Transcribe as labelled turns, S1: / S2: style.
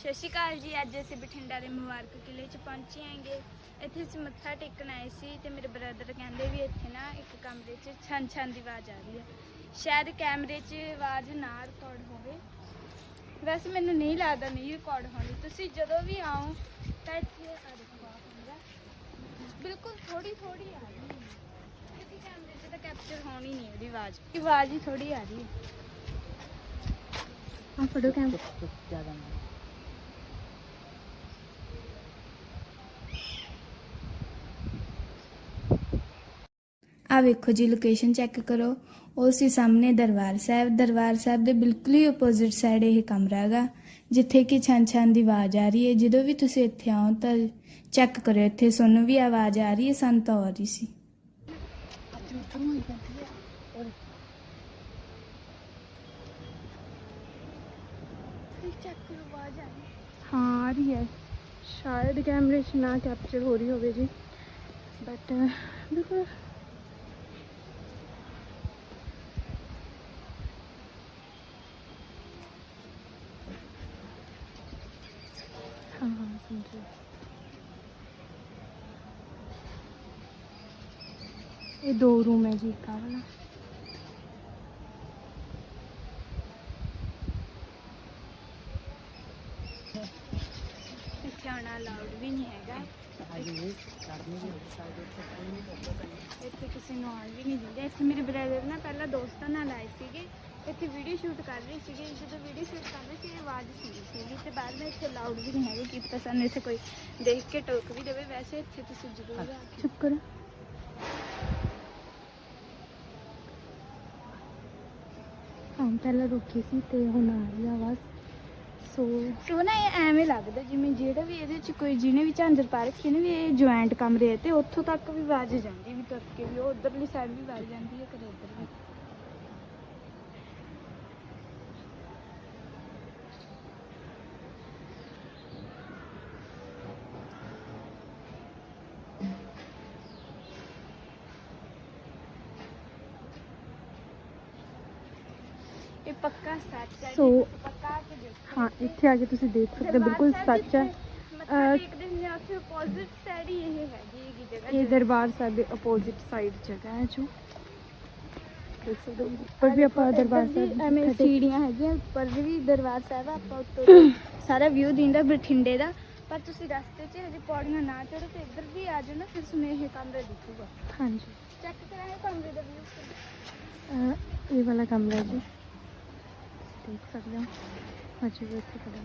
S1: ਸਤਿ ਸ਼੍ਰੀ ਅਕਾਲ ਜੀ ਅੱਜ ਅਸੀਂ ਬਠਿੰਡਾ ਦੇ ਮੁਬਾਰਕ ਕਿਲੇ 'ਚ ਪਹੁੰਚੇ ਆਂਗੇ ਇੱਥੇ ਅਸੀਂ ਮੱਥਾ ਟੇਕਣ ਆਏ ਸੀ ਤੇ ਮੇਰੇ ਬ੍ਰਦਰ ਕਹਿੰਦੇ ਵੀ ਇੱਥੇ ਨਾ ਇੱਕ ਕਮਰੇ 'ਚ ਛਨ ਛਨ ਦੀ ਆਵਾਜ਼ ਆ ਰਹੀ ਹੈ ਸ਼ਾਇਦ ਕੈਮਰੇ 'ਚ ਆਵਾਜ਼ ਨਾ ਰਿਕਾਰਡ ਹੋਵੇ। ਵੈਸੇ ਮੈਨੂੰ ਨਹੀਂ ਲੱਗਦਾ ਨਹੀਂ ਰਿਕਾਰਡ ਹੋਣੀ। ਤੁਸੀਂ ਜਦੋਂ ਵੀ ਆਓ ਤਾਂ ਇੱਥੇ ਆ ਹੁੰਦਾ। ਬਿਲਕੁਲ ਥੋੜੀ ਥੋੜੀ ਆ ਰਹੀ ਹੈ। ਕਿਉਂਕਿ ਕੈਮਰੇ 'ਚ ਤਾਂ ਕੈਪਚਰ ਹੋਣੀ ਨਹੀਂ ਉਹਦੀ ਆਵਾਜ਼। ਆਵਾਜ਼ ਹੀ ਥੋੜੀ ਆ ਰਹੀ ਹੈ। ਆ ਫੜੋ ਕੈਮਰਾ
S2: ਜ਼ਿਆਦਾ ਨਹੀਂ
S1: ਆ ਵੇਖੋ ਜੀ ਲੋਕੇਸ਼ਨ ਚੈੱਕ ਕਰੋ। ਉਹ ਸੀ ਸਾਹਮਣੇ ਦਰਬਾਰ ਸਾਹਿਬ। ਦਰਬਾਰ ਸਾਹਿਬ ਦੇ ਬਿਲਕੁਲ ਹੀ ਆਪੋਜ਼ਿਟ ਸਾਈਡ ਇਹ ਕਮਰਾ ਹੈਗਾ, ਜਿੱਥੇ ਕਿ ਛਨ ਛਨ ਦੀ ਆਵਾਜ਼ ਆ ਰਹੀ ਹੈ। ਜਦੋਂ ਵੀ ਤੁਸੀਂ ਇੱਥੇ ਆਓ ਤਾਂ ਚੈੱਕ ਕਰਿਓ। ਇੱਥੇ ਸਾਨੂੰ ਵੀ ਆਵਾਜ਼ ਆ ਰਹੀ ਹੈ ਸਾਨੂੰ ਤਾਂ ਆ ਰਹੀ ਸੀ।
S2: ਹਾਂ,
S1: ਆ ਰਹੀ
S3: ਹੈ। ਸ਼ਾਇਦ ਕੈਮਰੇ 'ਚ ਨਾ ਕੈਪਚਰ ਹੋ ਰਹੀ ਹੋਵੇ ਜੀ। ਬਟ ਬਿਲਕੁਲ ਇਹ ਦੋ ਰੂਮ ਹੈ ਜੀ, ਇੱਕ ਵਾਲਾ।
S1: ਇੱਥੇ ਆਉਣਾ ਵੀ ਨਹੀਂ ਹੈਗਾ। ਇੱਥੇ ਕਿਸੇ ਨੂੰ ਆਉਣ ਵੀ ਨਹੀਂ ਦਿੰਦੇ। ਇੱਥੇ ਮੇਰੇ ਬ੍ਰਦਰ ਨਾ ਪਹਿਲਾਂ ਦੋਸਤਾਂ ਨਾਲ ਆਏ ਸੀਗੇ। ਇੱਥੇ ਵੀਡੀਓ ਸ਼ੂਟ ਕਰ ਰਹੇ ਸੀਗੇ ਜਦੋਂ ਵੀਡੀਓ ਸ਼ੂਟ ਕਰ ਰਹੇ ਸੀ ਆਵਾਜ਼ ਸੁਣੀ ਸੀਗੀ ਤੇ ਬਾਅਦ ਵਿੱਚ ਇੱਥੇ ਲਾਊਡ ਵੀ ਨਹੀਂ ਹੈਗੇ ਕਿ ਪਤਾ ਸਾਨੂੰ ਇੱਥੇ ਕੋਈ ਦੇਖ ਕੇ ਟੋਕ ਵੀ ਦੇਵੇ ਵੈਸੇ ਇੱਥੇ ਤੁਸੀਂ ਜ਼ਰੂਰ ਆ ਕੇ
S3: ਚੁੱਪ ਕਰੋ। ਹਾਂ ਪਹਿਲਾਂ ਰੁਕੀ ਸੀ ਤੇ ਹੁਣ ਆ ਰਹੀ ਆ ਆਵਾਜ਼। ਸੋ
S1: ਸੋ ਨਾ ਇਹ ਐਵੇਂ ਲੱਗਦਾ ਜਿਵੇਂ ਜਿਹੜਾ ਵੀ ਇਹਦੇ ਚ ਕੋਈ ਜਿਹਨੇ ਵੀ ਝਾਂਜਰ ਪਾ ਰੱਖੀ ਨੇ ਵੀ ਇਹ ਜੁਆਇੰਟ ਕਮਰੇ ਤੇ ਉੱਥੋਂ ਤੱਕ ਵੀ ਆਵਾਜ਼ ਜਾਂਦੀ ਵੀ ਤੁਰ ਕੇ ਵੀ ਉਹ ਉਧਰਲੀ ਸਾਈਡ ਵੀ ਆਵਾਜ਼ ਜਾਂਦੀ ਹੈ ਕਦੇ ਇੱਧਰ ਵੀ। ਇਹ ਪੱਕਾ ਸੱਚ ਹੈ ਪੱਕਾ ਕੇ ਦੇਖੋ।
S3: ਇੱਥੇ ਆ ਕੇ ਤੁਸੀਂ ਦੇਖ ਸਕਦੇ ਹੋ ਬਿਲਕੁਲ ਸੱਚ ਹੈ।
S1: ਮੱਥਾ
S3: ਅਹ,
S1: ਟੇਕਦੇ ਨੇ ਜਾਂ ਆਪੋਜ਼ਿਟ ਸਾਈਡ ਹੀ ਇਹ ਹੈਗੀ ਹੈਗੀ ਜਗ੍ਹਾ
S3: ਇਹ ਦਰਬਾਰ ਸਾਹਿਬ ਦੇ ਆਪੋਜ਼ਿਟ ਸਾਈਡ ਜਗ੍ਹਾ ਹੈ ਜੋ। ਦੇਖ ਸਕਦੇ ਹੋ ਉੱਪਰ ਵੀ ਆਪਾਂ ਦਰਬਾਰ ਸਾਹਿਬ
S1: ਐਵੇਂ ਸੀੜੀਆਂ ਹੈਗੀਆਂ ਉੱਪਰ ਵੀ ਦਰਬਾਰ ਸਾਹਿਬ ਆਪਾਂ ਉੱਤੋਂ ਸਾਰਾ ਵਿਊ ਦਿੰਦਾ ਬਠਿੰਡੇ ਦਾ। ਪਰ ਤੁਸੀਂ ਰਸਤੇ 'ਚ ਹਜੇ ਪੌੜੀਆਂ ਨਾ ਚੜੋ ਤੇ ਇੱਧਰ ਦੀ ਆ ਜਾਓ ਨਾ ਫਿਰ ਤੁਹਾਨੂੰ ਇਹ ਕਮਰਾ ਦਿਖੂਗਾ।
S3: ਹਾਂਜੀ।
S1: ਚੈੱਕ ਕਰਾਂਗੇ ਕਮਰੇ ਦਾ ਵਿਊ
S3: ਇਹ ਵਾਲਾ ਕਮਰਾ ਜੀ। ਦੇਖ ਸਕਦੇ ਹੋ। ਅਜੇ ਵੀ ਇੱਥੇ ਖੜੇ